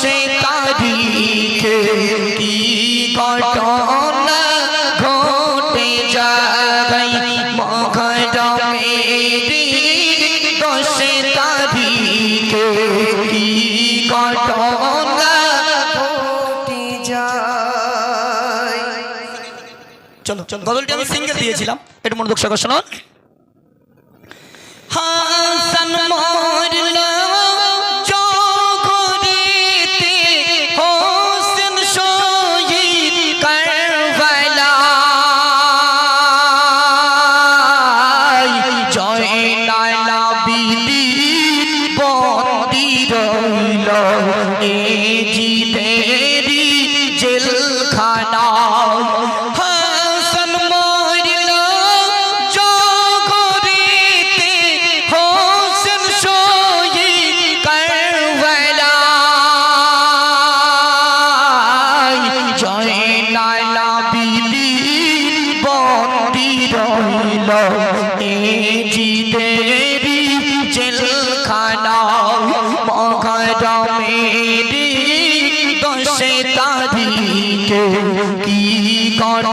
সে তারিখে কি ঘটনা ঘটে যাই মঘরমের দশে তারিখে কি ঘটনা ঘটে যায়? চলো চলো আমি সিঙ্গেল দিয়েছিলাম। একটু মনোযোগ সহ শোনো জিদেরি জেলখানা। হাসন মরিল জগরিতে, হোসেন সোই করবলা। জয় নালা বিলি বন্দি রইল। এ জিদে মেরি দোষে তারিখ কি কর